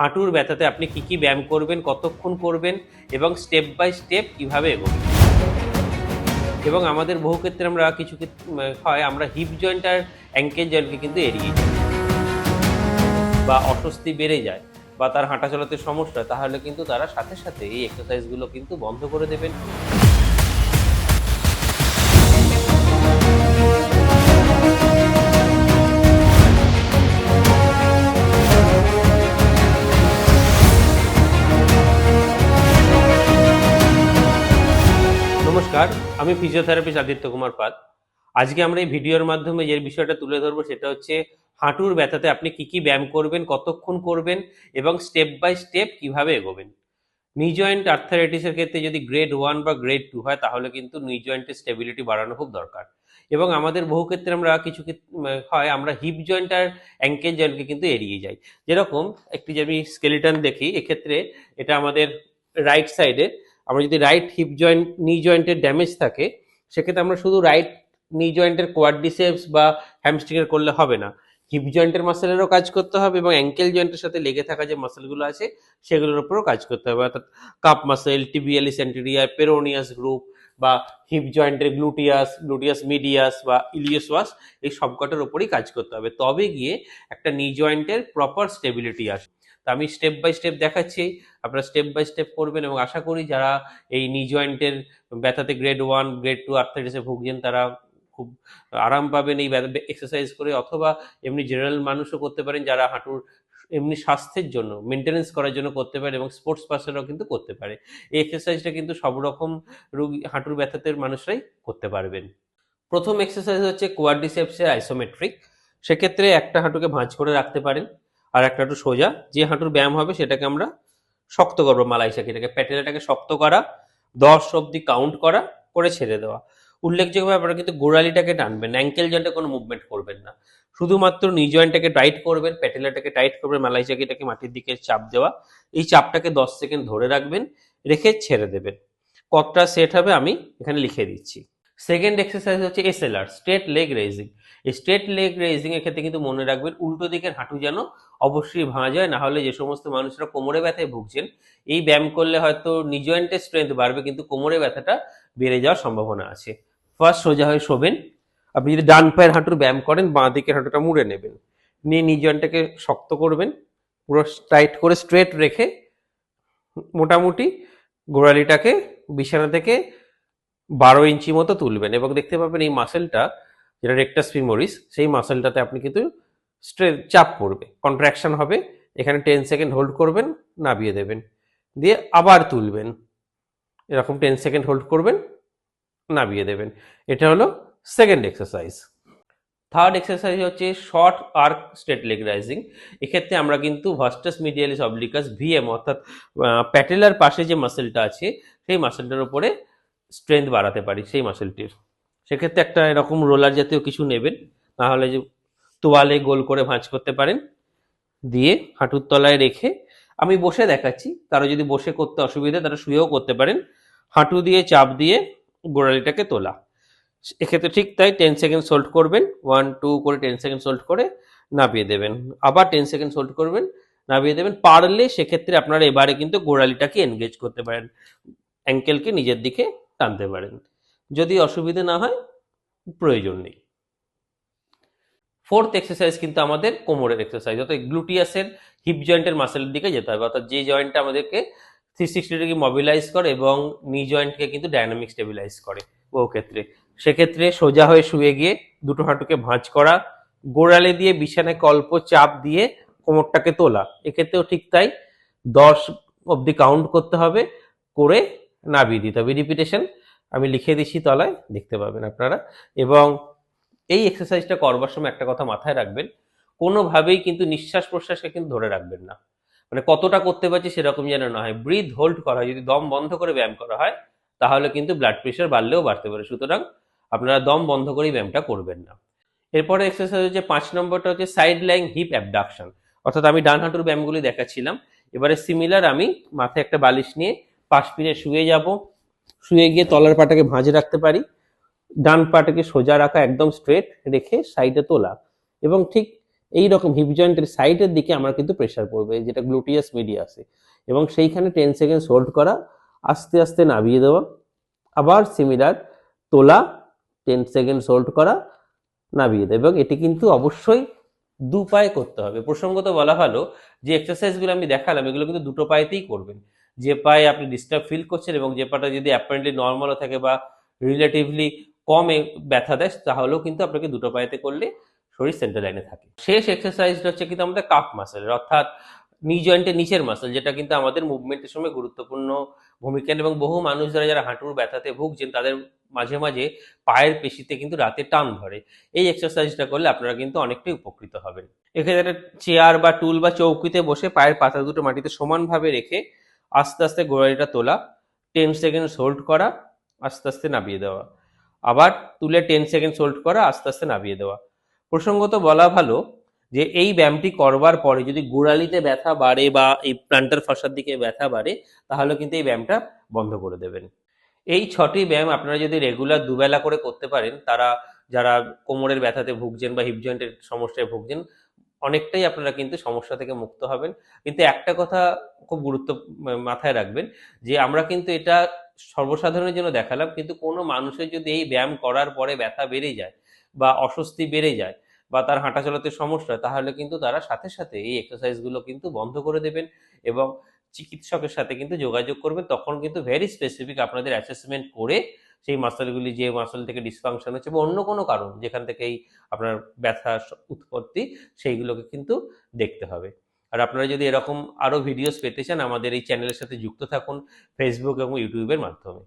হাঁটুর ব্যথাতে আপনি কি কি ব্যায়াম করবেন, কতক্ষণ করবেন এবং স্টেপ বাই স্টেপ কীভাবে এগোবেন? এবং আমাদের বহু ক্ষেত্রে আমরা কিছু হয়, আমরা হিপ জয়েন্ট আর অ্যাঙ্কেল জয়েন্টকে কিন্তু এড়িয়ে যাই। বা অস্বস্তি বেড়ে যায় বা তার হাঁটা চলাতে সমস্যা তাহলে কিন্তু তারা সাথে সাথে এই এক্সারসাইজগুলো কিন্তু বন্ধ করে দেবেন। আমি ফিজিওথেরাপিস্ট আদিত্য কুমার পাল। আজকে আমরা এই ভিডিওর মাধ্যমে যে বিষয়টা তুলে ধরবো সেটা হচ্ছে হাঁটুর ব্যথাতে আপনি কি কি ব্যায়াম করবেন, কতক্ষণ করবেন এবং স্টেপ বাই স্টেপ কীভাবে এগোবেন। নি জয়েন্ট আর্থারাইটিসের ক্ষেত্রে যদি গ্রেড ওয়ান বা গ্রেড টু হয়, তাহলে কিন্তু নি জয়েন্টের স্টেবিলিটি বাড়ানো খুব দরকার। এবং আমাদের বহু ক্ষেত্রে আমরা কিছু হয়, আমরা হিপ জয়েন্ট আর অ্যাঙ্কেল জয়েন্টকে কিন্তু এড়িয়ে যাই। যেরকম একটি যে আমি স্কেলিটন দেখি, এক্ষেত্রে এটা আমাদের রাইট সাইডের আমরা যদি রাইট হিপ জয়েন্ট নি জয়েন্টের ড্যামেজ থাকে, সেক্ষেত্রে আমরা শুধু রাইট নি জয়েন্টের কোয়াড্রিসেপস বা হ্যামস্ট্রিংয়ের করলে হবে না। হিপ জয়েন্টের মাসেলেরও কাজ করতে হবে এবং অ্যাঙ্কেল জয়েন্টের সাথে লেগে থাকা যে মাসেলগুলো আছে, সেগুলোর উপরও কাজ করতে হবে। অর্থাৎ calf muscle tibialis anterior peroneus group বা হিপ জয়েন্টের গ্লুটিয়াস গ্লুটিয়াস মিডিয়াস বা ইলিয়াসওয়াস এই সবকটার উপরই কাজ করতে হবে। তবে গিয়ে একটা নি জয়েন্টের প্রপার স্টেবিলিটি আসে। তা আমি স্টেপ বাই স্টেপ দেখাচ্ছি, আপনারা স্টেপ বাই স্টেপ করবেন এবং আশা করি যারা এই নি জয়েন্টের ব্যথাতে গ্রেড ওয়ান গ্রেড টু আর্থাইটিসে ভুগছেন, তারা খুব আরাম পাবেন এই এক্সারসাইজ করে অথবা এমনি জেনারেল মানুষও করতে পারেন যারা হাঁটুর এমনি স্বাস্থ্যের জন্য মেনটেনেন্স করার জন্য করতে পারে এবং স্পোর্টস পার্সনরাও কিন্তু করতে পারে। এই এক্সারসাইজটা কিন্তু সব রকম রুগী, হাঁটুর ব্যথাতে মানুষরাই করতে পারবেন। প্রথম এক্সারসাইজ হচ্ছে কোয়াড্রিসেপসের আইসোমেট্রিক সেক্ষেত্রে একটা হাঁটুকে ভাঁজ করে রাখতে পারেন। আর একটা হাঁটু সোজা, যে হাঁটুর ব্যায়াম হবে সেটাকে আমরা শক্ত করব মালাই শাকিটাকে প্যাটেলাটাকে শক্ত করা, দশ অব্দি কাউন্ট করা, করে ছেড়ে দেওয়া। উল্লেখযোগ্য আপনারা কিন্তু গোড়ালিটাকে টানবেন অ্যাঙ্কেল জয়েন্টে কোনো মুভমেন্ট করবেন না। শুধুমাত্র নি জয়েন্টটাকে টাইট করবেন, প্যাটেলাটাকে টাইট করবেন, মালাই চাকিটাকে মাটির দিকে চাপ দেওয়া। এই চাপটাকে দশ সেকেন্ড ধরে রাখবেন, রেখে ছেড়ে দেবেন। কতটা সেট হবে আমি এখানে লিখে দিচ্ছি। সেকেন্ড এক্সারসাইজ হচ্ছে এসএলআর স্ট্রেট লেগ রেজিং এই স্ট্রেট লেগ রেজিং এর ক্ষেত্রে কিন্তু মনে রাখবেন উল্টো দিকের হাঁটু যেন অবশ্যই ভাঙা যায়, না হলে যে সমস্ত মানুষরা কোমরে ব্যথায় ভুগছেন, এই ব্যায়াম করলে হয়তো নি জয়েন্টের স্ট্রেংথ বাড়বে, কিন্তু কোমরে ব্যথাটা বেড়ে যাওয়ার সম্ভাবনা আছে। ফার্স্ট সোজা হয়ে শোবেন। আপনি যদি ডান পায়ের হাঁটুর ব্যায়াম করেন, বাঁ দিকের হাঁটুটা মুড়ে নেবেন। নিয়ে নি জয়েন্টটাকে শক্ত করবেন, পুরো টাইট করে স্ট্রেট রেখে মোটামুটি গোড়ালিটাকে বিছানা থেকে বারো ইঞ্চি মতো তুলবেন এবং দেখতে পাবেন এই মাসেলটা যেটা রেক্টাস ফিমোরিস সেই মাসেলটাতে আপনি কিন্তু স্ট্রে চাপ পড়বে। কন্ট্রাকশন হবে, এখানে টেন সেকেন্ড হোল্ড করবেন, নাবিয়ে দেবেন। দিয়ে আবার তুলবেন। এরকম টেন সেকেন্ড হোল্ড করবেন, নাবিয়ে দেবেন। এটা হলো সেকেন্ড এক্সারসাইজ থার্ড এক্সারসাইজ হচ্ছে short arc straight leg raising এক্ষেত্রে আমরা কিন্তু ভাস্টাস মিডিয়ালিস অবলিকাস ভিএম অর্থাৎ প্যাটেলার পাশে যে মাসেলটা আছে, সেই মাসেলটার উপরে স্ট্রেংথ বাড়াতে পারি সেই মাসেলটির সেক্ষেত্রে একটা এরকম রোলার জাতীয় কিছু নেবেন নাহলে যে তোয়ালে গোল করে ভাঁজ করতে পারেন, দিয়ে হাঁটুর তলায় রেখে আমি বসে দেখাচ্ছি কারও যদি বসে করতে অসুবিধা তারা শুয়েও করতে পারেন, হাঁটু দিয়ে, চাপ দিয়ে গোড়ালিটাকে তোলা। এক্ষেত্রে ঠিক তাই টেন সেকেন্ড সোল্ড করবেন ওয়ান টু করে টেন সেকেন্ড সোল্ড করে নামিয়ে দেবেন। আবার টেন সেকেন্ড সোল্ড করবেন নামিয়ে দেবেন। পারলে সেক্ষেত্রে আপনারা এবারে কিন্তু গোড়ালিটাকে এনগেজ করতে পারেন। অ্যাঙ্কেলকে নিজের দিকে টানতে পারেন। যদি অসুবিধে না হয়, প্রয়োজন নেই। ফোর্থ এক্সারসাইজ কিন্তু আমাদের কোমরের এক্সারসাইজ অর্থাৎ গ্লুটিয়াসের হিপ জয়েন্টের মাসেলের দিকে যেতে হবে। অর্থাৎ যে জয়েন্টটা আমাদেরকে থ্রি সিক্সটি ডিগ্রি মবিলাইজ করে এবং নি জয়েন্টকে কিন্তু ডায়নামিক স্টেবিলাইজ করে বহু ক্ষেত্রে। সেক্ষেত্রে সোজা হয়ে শুয়ে গিয়ে দুটো হাঁটুকে ভাঁজ করা, গোড়ালে দিয়ে বিছানায় অল্প চাপ দিয়ে কোমরটাকে তোলা। এক্ষেত্রেও ঠিক তাই দশ অবধি কাউন্ট করতে হবে, করে নাবিয়ে দিতে হবে। রিপিটেশন আমি লিখে দিচ্ছি তলায়, দেখতে পাবেন আপনারা। এবং এই এক্সারসাইজটা করবার সময় একটা কথা মাথায় রাখবেন, কোনোভাবেই কিন্তু নিঃশ্বাস প্রশ্বাসকে কিন্তু ধরে রাখবেন না। মানে কতটা করতে পারছি সেরকম যেন না হয়। ব্রিথ হোল্ড করা হয়। যদি দম বন্ধ করে ব্যায়াম করা হয়, তাহলে কিন্তু ব্লাড প্রেশার বাড়লেও বাড়তে পারে। সুতরাং আপনারা দম বন্ধ করেই ব্যায়ামটা করবেন না। এরপরে এক্সারসাইজ হচ্ছে পাঁচ নম্বরটা হচ্ছে সাইড লাইং হিপ অ্যাবডাকশন অর্থাৎ আমি ডান হাঁটুর ব্যায়ামগুলি দেখাচ্ছিলাম। এবারে সিমিলার আমি মাথায় একটা বালিশ নিয়ে পাশ ফিরে শুয়ে যাব। শুয়ে গিয়ে তলার পাটাকে ভাঁজে রাখতে পারি। ডান পাটাকে সোজা রাখা একদম স্ট্রেট রেখে সাইডে তোলা। এবং ঠিক এই রকম হিপ জয়েন্টের সাইডের দিকে আমার কিন্তু প্রেশার পড়বে, যেটা গ্লুটিয়াস মিডিয়াসে এবং সেইখানে টেন সেকেন্ডস হোল্ড করা, আস্তে আস্তে নামিয়ে দেওয়া, আবার সিমিলার তোলা টেন সেকেন্ডস হোল্ড করা নামিয়ে দেওয়া। এবং এটি কিন্তু অবশ্যই দু পায়ে করতে হবে। প্রসঙ্গত বলা ভালো যে এক্সারসাইজগুলো আমি দেখালাম, এগুলো কিন্তু দুটো পায়েতেই করবেন। যে পায়ে আপনি ডিস্টার্ব ফিল করছেন এবং যে পাটা যদি অ্যাপারেন্টলি নর্মালও থাকে বা রিলেটিভলি কমে ব্যথা দেয়, তাহলেও কিন্তু আপনাকে দুটো পায়েতে করলে শরীর সেন্টার লাইনে থাকে। শেষ এক্সারসাইজটা হচ্ছে কিন্তু আমাদের কাপ মাসেলের অর্থাৎ নি জয়েন্টের নিচের মাসেল যেটা কিন্তু আমাদের মুভমেন্টের সময় গুরুত্বপূর্ণ ভূমিকা এবং বহু মানুষ যারা যারা হাঁটুর ব্যথাতে ভুগছেন, তাদের মাঝে মাঝে পায়ের পেশিতে কিন্তু রাতে টান ধরে। এই এক্সারসাইজটা করলে আপনারা কিন্তু অনেকটাই উপকৃত হবেন। এক্ষেত্রে চেয়ার বা টুল বা চৌকিতে বসে পায়ের পাতা দুটো মাটিতে সমানভাবে রেখে আস্তে আস্তে গোড়ালিটা তোলা টেন সেকেন্ডস হোল্ড করা, আস্তে আস্তে নামিয়ে দেওয়া। আবার তুলে টেন সেকেন্ডস হোল্ড করা, আস্তে আস্তে নামিয়ে দেওয়া। প্রসঙ্গত বলা ভালো যে, এই ব্যায়ামটি করবার পরে যদি গোড়ালিতে ব্যথা বাড়ে বা এই প্লান্টার ফসার দিকে ব্যথা বাড়ে, তাহলে কিন্তু এই ব্যায়ামটা বন্ধ করে দেবেন। এই ছটি ব্যায়াম আপনারা যদি রেগুলার দুবেলা করে করতে পারেন, তারা যারা কোমরের ব্যথাতে ভুগছেন বা হিপ জয়েন্টের সমস্যায় ভুগছেন অনেকটাই আপনারা কিন্তু সমস্যা থেকে মুক্ত হবেন। কিন্তু একটা কথা খুব গুরুত্ব মাথায় রাখবেন যে, আমরা কিন্তু এটা সর্বসাধারণের জন্য দেখালাম, কিন্তু কোনো মানুষের যদি এই ব্যায়াম করার পরে ব্যথা বেড়ে যায় বা অস্বস্তি বেড়ে যায় বা তার হাঁটা চলাতে সমস্যা তাহলে কিন্তু তারা সাথে সাথে এই এক্সারসাইজগুলো কিন্তু বন্ধ করে দেবেন এবং চিকিৎসকের সাথে কিন্তু যোগাযোগ করবেন। তখন কিন্তু ভেরি স্পেসিফিক আপনাদের অ্যাসেসমেন্ট করে সেই মাসলগুলি যে মাসল থেকে ডিসফাংশন হচ্ছে বা অন্য কোনো কারণ যেখান থেকেই আপনার ব্যথা উৎপত্তি, সেইগুলোকে কিন্তু দেখতে হবে। আর আপনারা যদি এরকম আরও ভিডিওস পেতে চান, আমাদের এই চ্যানেলের সাথে যুক্ত থাকুন ফেসবুক এবং ইউটিউবের মাধ্যমে।